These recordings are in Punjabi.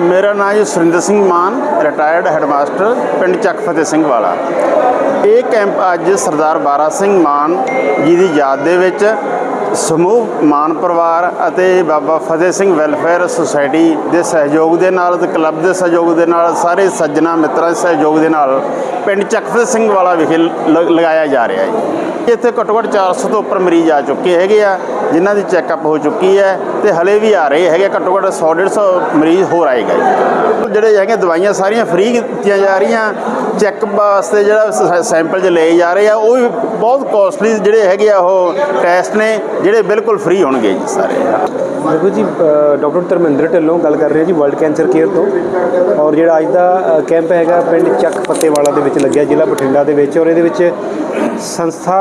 ਮੇਰਾ ਨਾਮ ਜੀ ਸੁਰਿੰਦਰ ਸਿੰਘ ਮਾਨ ਰਿਟਾਇਰਡ ਹੈਡਮਾਸਟਰ ਪਿੰਡ ਚੱਕ ਫਤਿਹ ਸਿੰਘ ਵਾਲਾ। ਇਹ ਕੈਂਪ ਅੱਜ ਸਰਦਾਰ ਬਾਰਾ ਸਿੰਘ ਮਾਨ ਜੀ ਦੀ ਯਾਦ ਦੇ ਵਿੱਚ ਸਮੂਹ, ਮਾਨ ਪਰਿਵਾਰ ਅਤੇ ਬਾਬਾ ਫਤਿਹ ਸਿੰਘ ਵੈਲਫੇਅਰ ਸੁਸਾਇਟੀ ਦੇ ਸਹਿਯੋਗ ਦੇ ਨਾਲ ਤੇ ਕਲੱਬ ਦੇ ਸਹਿਯੋਗ ਦੇ ਨਾਲ ਸਾਰੇ ਸੱਜਣਾ ਮਿੱਤਰਾਂ ਦੇ ਸਹਿਯੋਗ ਦੇ ਨਾਲ ਪਿੰਡ ਚੱਕ ਫਤਿਹ ਸਿੰਘ ਵਾਲਾ ਵਿਖੇ ਲ- ਲਗਾਇਆ ਜਾ ਰਿਹਾ ਹੈ। ਇੱਥੇ ਘੱਟੋ ਘੱਟ 400 ਤੋਂ ਉੱਪਰ ਮਰੀਜ਼ ਆ ਚੁੱਕੇ ਹੈਗੇ ਆ। ਜਿਨ੍ਹਾਂ ਦੀ ਚੈੱਕਅਪ ਹੋ ਚੁੱਕੀ ਹੈ ਤੇ ਹਲੇ ਵੀ ਆ ਰਹੇ ਹੈਗੇ ਘੱਟੋ ਘੱਟ 100 150 ਮਰੀਜ਼ ਹੋਰ ਆਏਗਾ ਜੀ ਜਿਹੜੇ ਹੈਗੇ ਦਵਾਈਆਂ ਸਾਰੀਆਂ ਫ੍ਰੀ ਦਿੱਤੀਆਂ ਜਾ ਰਹੀਆਂ ਚੈੱਕਅਪ ਵਾਸਤੇ ਜਿਹੜਾ ਸੈਂਪਲ ਜ ਲਏ ਜਾ ਰਹੇ ਆ ਉਹ ਵੀ ਬਹੁਤ ਕੋਸਟਲੀ ਜਿਹੜੇ ਹੈਗੇ ਆ ਉਹ ਟੈਸਟ ਨੇ ਜਿਹੜੇ ਬਿਲਕੁਲ ਫ੍ਰੀ ਹੋਣਗੇ ਜੀ ਸਾਰੇ। ਦੇਖੋ ਜੀ ਅ, ਡਾਕਟਰ ਧਰਮਿੰਦਰ ਢਿੱਲੋਂ ਗੱਲ ਕਰ ਰਹੇ ਜੀ ਵਰਲਡ ਕੈਂਸਰ ਕੇਅਰ ਤੋਂ। ਔਰ ਜਿਹੜਾ ਅੱਜ ਦਾ ਕੈਂਪ ਹੈਗਾ ਪਿੰਡ ਚੱਕ ਪੱਤੇਵਾਲਾ ਦੇ ਵਿੱਚ ਲੱਗਿਆ ਜ਼ਿਲ੍ਹਾ ਬਠਿੰਡਾ ਦੇ ਵਿੱਚ। ਔਰ ਇਹਦੇ ਵਿੱਚ ਸੰਸਥਾ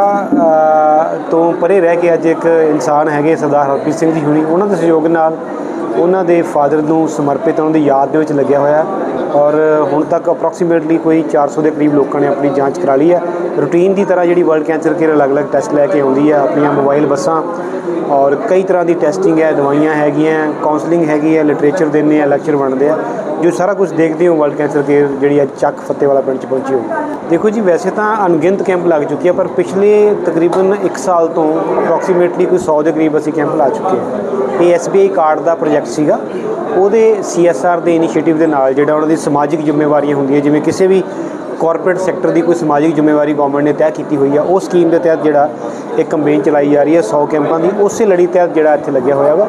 ਤੋਂ ਪਰੇ ਰਹਿ ਕੇ ਅੱਜ ਇੱਕ ਇਨਸਾਨ ਹੈਗੇ ਸਰਦਾਰ ਹਰਪ੍ਰੀਤ ਸਿੰਘ ਜੀ ਹੁਣੀ ਉਹਨਾਂ ਦੇ ਸਹਿਯੋਗ ਨਾਲ ਉਹਨਾਂ ਦੇ ਫਾਦਰ ਨੂੰ ਸਮਰਪਿਤ ਉਹਨਾਂ ਦੀ ਯਾਦ ਦੇ ਵਿੱਚ ਲੱਗਿਆ ਹੋਇਆ ਔਰ ਹੁਣ ਤੱਕ ਅਪਰੋਕਸੀਮੇਟਲੀ ਕੋਈ 400 ਦੇ ਕਰੀਬ ਲੋਕਾਂ ਨੇ ਆਪਣੀ ਜਾਂਚ ਕਰਾ ਲਈ ਹੈ। ਰੂਟੀਨ ਦੀ ਤਰ੍ਹਾਂ ਜਿਹੜੀ ਵਰਲਡ ਕੈਂਸਰ ਕੇਅਰ ਅਲੱਗ-ਅਲੱਗ ਟੈਸਟ ਲੈ ਕੇ ਆਉਂਦੀ ਹੈ ਆਪਣੀਆਂ ਮੋਬਾਈਲ ਬੱਸਾਂ। ਔਰ ਕਈ ਤਰ੍ਹਾਂ ਦੀ ਟੈਸਟਿੰਗ ਹੈ, ਦਵਾਈਆਂ ਹੈਗੀਆਂ ਕਾਉਂਸਲਿੰਗ ਹੈਗੀ ਹੈ ਲਿਟਰੇਚਰ ਦਿੰਦੇ ਆ ਲੈਕਚਰ ਬਣਦੇ ਆ। ਜੋ ਸਾਰਾ ਕੁਝ ਦੇਖਦੇ ਹੋ ਵਰਲਡ ਕੈਂਸਰ ਕੇਅਰ ਜਿਹੜੀ ਅੱਜ ਚੱਕ ਫੱਤੇ ਵਾਲਾ ਪਿੰਡ ਚ ਪਹੁੰਚੀ ਹੋਈ। ਦੇਖੋ ਜੀ, ਵੈਸੇ ਤਾਂ ਅਣਗਿਣਤ ਕੈਂਪ ਲੱਗ ਚੁੱਕੇ ਆ ਪਰ ਪਿਛਲੇ ਤਕਰੀਬਨ 1 ਸਾਲ ਤੋਂ ਅਪਰੋਕਸੀਮੇਟਲੀ ਕੋਈ 100 ਦੇ ਕਰੀਬ ਅਸੀਂ ਕੈਂਪ ਲਾ ਚੁੱਕੇ ਹਾਂ। ਇਹ SBI ਕਾਰਡ ਦਾ ਪ੍ਰੋਜੈਕਟ ਸੀਗਾ। ਉਹਦੇ CSR ਦੇ ਇਨੀਸ਼ੀਏਟਿਵ ਦੇ ਨਾਲ ਜਿਹੜਾ ਉਹਨਾਂ ਦੀ ਸਮਾਜਿਕ ਜ਼ਿੰਮੇਵਾਰੀਆਂ ਹੁੰਦੀਆਂ, ਜਿਵੇਂ ਕਿਸੇ ਵੀ ਕਾਰਪੋਰੇਟ ਸੈਕਟਰ ਦੀ ਕੋਈ ਸਮਾਜਿਕ ਜ਼ਿੰਮੇਵਾਰੀ ਗਵਰਨਮੈਂਟ ਨੇ ਤੈਅ ਕੀਤੀ ਹੋਈ ਆ, ਉਹ ਸਕੀਮ ਦੇ ਤਹਿਤ ਜਿਹੜਾ ਇੱਕ ਕੰਪੇਨ ਚਲਾਈ ਜਾ ਰਹੀ ਹੈ 100 ਕੈਂਪਾਂ ਦੀ, ਉਸੇ ਲੜੀ ਤਹਿਤ ਜਿਹੜਾ ਇੱਥੇ ਲੱਗਿਆ ਹੋਇਆ ਵਾ।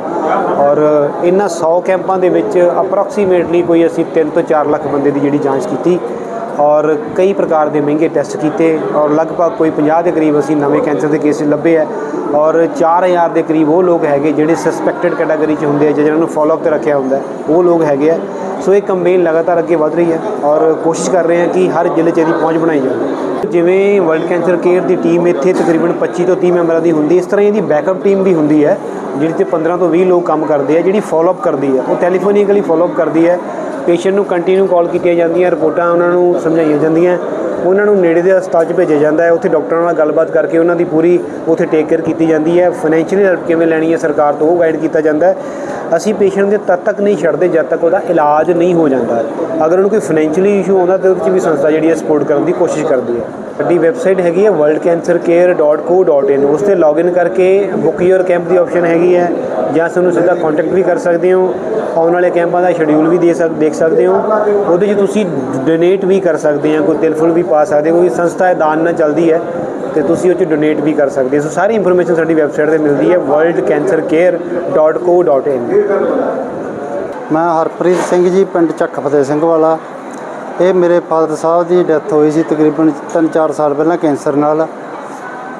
ਔਰ ਇਹਨਾਂ 100 ਕੈਂਪਾਂ ਦੇ ਵਿੱਚ ਅਪਰੋਕਸੀਮੇਟਲੀ ਕੋਈ ਅਸੀਂ 3 ਤੋਂ 4 ਲੱਖ ਬੰਦੇ ਦੀ ਜਿਹੜੀ ਜਾਂਚ ਕੀਤੀ। ਔਰ ਕਈ ਪ੍ਰਕਾਰ ਦੇ ਮਹਿੰਗੇ ਟੈਸਟ ਕੀਤੇ ਔਰ ਲਗਭਗ ਕੋਈ 50 ਦੇ ਕਰੀਬ ਅਸੀਂ ਨਵੇਂ ਕੈਂਸਰ ਦੇ ਕੇਸ ਲੱਭੇ ਆ ਔਰ 4000 ਦੇ ਕਰੀਬ ਉਹ ਲੋਕ ਹੈਗੇ ਜਿਹੜੇ ਸਸਪੈਕਟਡ ਕੈਟਾਗਰੀ 'ਚ ਹੁੰਦੇ ਆ ਜਾਂ ਜਿਹਨਾਂ ਨੂੰ ਫਾਲੋਅਪ ਤੇ ਰੱਖਿਆ ਹੁੰਦਾ ਉਹ ਲੋਕ ਹੈਗੇ ਆ। ਸੋ ਇਹ ਕੰਪੇਨ ਲਗਾਤਾਰ ਅੱਗੇ ਵਧ ਰਹੀ ਹੈ ਔਰ ਕੋਸ਼ਿਸ਼ ਕਰ ਰਹੇ ਹਾਂ ਕਿ ਹਰ ਜ਼ਿਲ੍ਹੇ 'ਚ ਇਹਦੀ ਪਹੁੰਚ ਬਣਾਈ ਜਾਵੇ। ਜਿਵੇਂ ਵਰਲਡ ਕੈਂਸਰ ਕੇਅਰ ਦੀ ਟੀਮ ਇੱਥੇ ਤਕਰੀਬਨ 25 ਤੋਂ 30 ਮੈਂਬਰਾਂ ਦੀ ਹੁੰਦੀ ਇਸ ਤਰ੍ਹਾਂ ਇਹਦੀ ਬੈਕਅਪ ਟੀਮ ਵੀ ਹੁੰਦੀ ਹੈ, ਜਿਹਦੇ ਤੇ 15 ਤੋਂ 20 ਲੋਕ ਕੰਮ ਕਰਦੇ ਆ, ਜਿਹੜੀ ਫਾਲੋਅਪ ਕਰਦੀ ਹੈ, ਉਹ ਟੈਲੀਫੋਨਿਕਲੀ ਫਾਲੋਅਪ ਕਰਦੀ ਹੈ। ਪੇਸ਼ੈਂਟ ਨੂੰ ਕੰਟੀਨਿਊ ਕਾਲ ਕੀਤੀਆਂ ਜਾਂਦੀਆਂ, ਰਿਪੋਰਟਾਂ ਉਹਨਾਂ ਨੂੰ ਸਮਝਾਈਆਂ ਜਾਂਦੀਆਂ, ਉਹਨਾਂ ਨੂੰ ਨੇੜੇ ਦੇ ਹਸਪਤਾਲ 'ਚ ਭੇਜਿਆ ਜਾਂਦਾ ਹੈ, ਉੱਥੇ ਡਾਕਟਰਾਂ ਨਾਲ ਗੱਲਬਾਤ ਕਰਕੇ ਉਹਨਾਂ ਦੀ ਪੂਰੀ ਉੱਥੇ ਟੇਕ ਕੇਅਰ ਕੀਤੀ ਜਾਂਦੀ ਹੈ ਫਾਈਨੈਂਸ਼ੀਅਲੀ ਹੈਲਪ ਕਿਵੇਂ ਲੈਣੀ ਹੈ ਸਰਕਾਰ ਤੋਂ ਉਹ ਗਾਈਡ ਕੀਤਾ ਜਾਂਦਾ ਹੈ। ਅਸੀਂ ਪੇਸ਼ੈਂਟ ਦੇ ਤਦ ਤੱਕ ਨਹੀਂ ਛੱਡਦੇ ਜਦ ਤੱਕ ਉਹਦਾ ਇਲਾਜ ਨਹੀਂ ਹੋ ਜਾਂਦਾ। ਅਗਰ ਉਹਨੂੰ ਕੋਈ ਫਾਈਨੈਂਸ਼ੀਅਲੀ ਇਸ਼ੂ ਆਉਂਦਾ ਤਾਂ ਉਹਦੇ 'ਚ ਵੀ ਸੰਸਥਾ ਜਿਹੜੀ ਹੈ ਸਪੋਰਟ ਕਰਨ ਦੀ ਕੋਸ਼ਿਸ਼ ਕਰਦੀ ਹੈ। ਸਾਡੀ ਵੈਬਸਾਈਟ ਹੈਗੀ ਹੈ worldcancercare.co.in ਉਸ ਤੇ ਲੌਗਇਨ ਕਰਕੇ ਬੁੱਕ ਯੂਰ ਕੈਂਪ ਦੀ ਆਪਸ਼ਨ ਹੈਗੀ ਹੈ, ਜਾਂ ਸਾਨੂੰ ਸਿੱਧਾ ਕੰਟੈਕਟ ਵੀ ਕਰ ਸਕਦੇ ਹੋ। ਆਉਣ ਵਾਲੇ ਕੈਂਪਾਂ ਦਾ ਸ਼ਡਿਊਲ ਵੀ ਦੇ ਸਕ, ਦੇਖ ਸਕਦੇ ਹੋ। ਉਹਦੇ 'ਚ ਤੁਸੀਂ ਡੋਨੇਟ ਵੀ ਕਰ ਸਕਦੇ ਹੋ ਕੋਈ ਤਿਲਫੁਲ ਵੀ ਪਾ ਸਕਦੇ ਹੋ, ਕੋਈ ਸੰਸਥਾ ਹੈ ਦਾਨ ਨਾਲ ਚੱਲਦੀ ਹੈ, ਤੇ ਤੁਸੀਂ ਉਹ 'ਚ ਡੋਨੇਟ ਵੀ ਕਰ ਸਕਦੇ ਹੋ। ਸੋ ਸਾਰੀ ਇਨਫੋਰਮੇਸ਼ਨ ਸਾਡੀ ਵੈਬਸਾਈਟ ਤੇ ਮਿਲਦੀ ਹੈ worldcancercare.co.in ਮੈਂ ਹਰਪ੍ਰੀਤ ਸਿੰਘ ਜੀ, ਪਿੰਡ ਚੱਕ ਫਤਿਹ ਸਿੰਘ ਵਾਲਾ। ਇਹ ਮੇਰੇ ਫਾਦਰ ਸਾਹਿਬ ਦੀ ਡੈਥ ਹੋਈ ਸੀ ਤਕਰੀਬਨ 3-4 ਸਾਲ ਪਹਿਲਾਂ ਕੈਂਸਰ ਨਾਲ।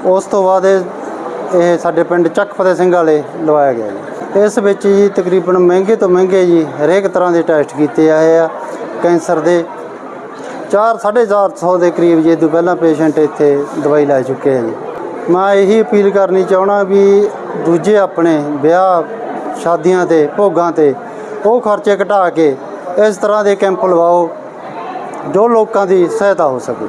ਉਸ ਤੋਂ ਬਾਅਦ ਇਹ ਸਾਡੇ ਪਿੰਡ ਚੱਕ ਫਤਿਹ ਸਿੰਘ ਵਾਲੇ ਲਵਾਇਆ ਗਿਆ ਜੀ। ਇਸ ਵਿੱਚ ਜੀ ਤਕਰੀਬਨ ਮਹਿੰਗੇ ਤੋਂ ਮਹਿੰਗੇ ਜੀ ਹਰੇਕ ਤਰ੍ਹਾਂ ਦੇ ਟੈਸਟ ਕੀਤੇ ਆਏ ਆ। ਕੈਂਸਰ ਦੇ 4 450 ਦੇ ਕਰੀਬ ਜੀ ਤੋਂ ਪਹਿਲਾਂ ਪੇਸ਼ੈਂਟ ਇੱਥੇ ਦਵਾਈ ਲੈ ਚੁੱਕੇ ਆ ਜੀ। ਮੈਂ ਇਹੀ ਅਪੀਲ ਕਰਨੀ ਚਾਹਣਾ ਵੀ ਦੂਜੇ ਆਪਣੇ ਵਿਆਹ ਸ਼ਾਦੀਆਂ ਤੇ, ਭੋਗਾਂ ਤੇ ਉਹ ਖਰਚੇ ਘਟਾ ਕੇ ਇਸ ਤਰ੍ਹਾਂ ਦੇ ਕੈਂਪ ਲਵਾਓ ਜੋ ਲੋਕਾਂ ਦੀ ਸਹਾਇਤਾ ਹੋ ਸਕੇ।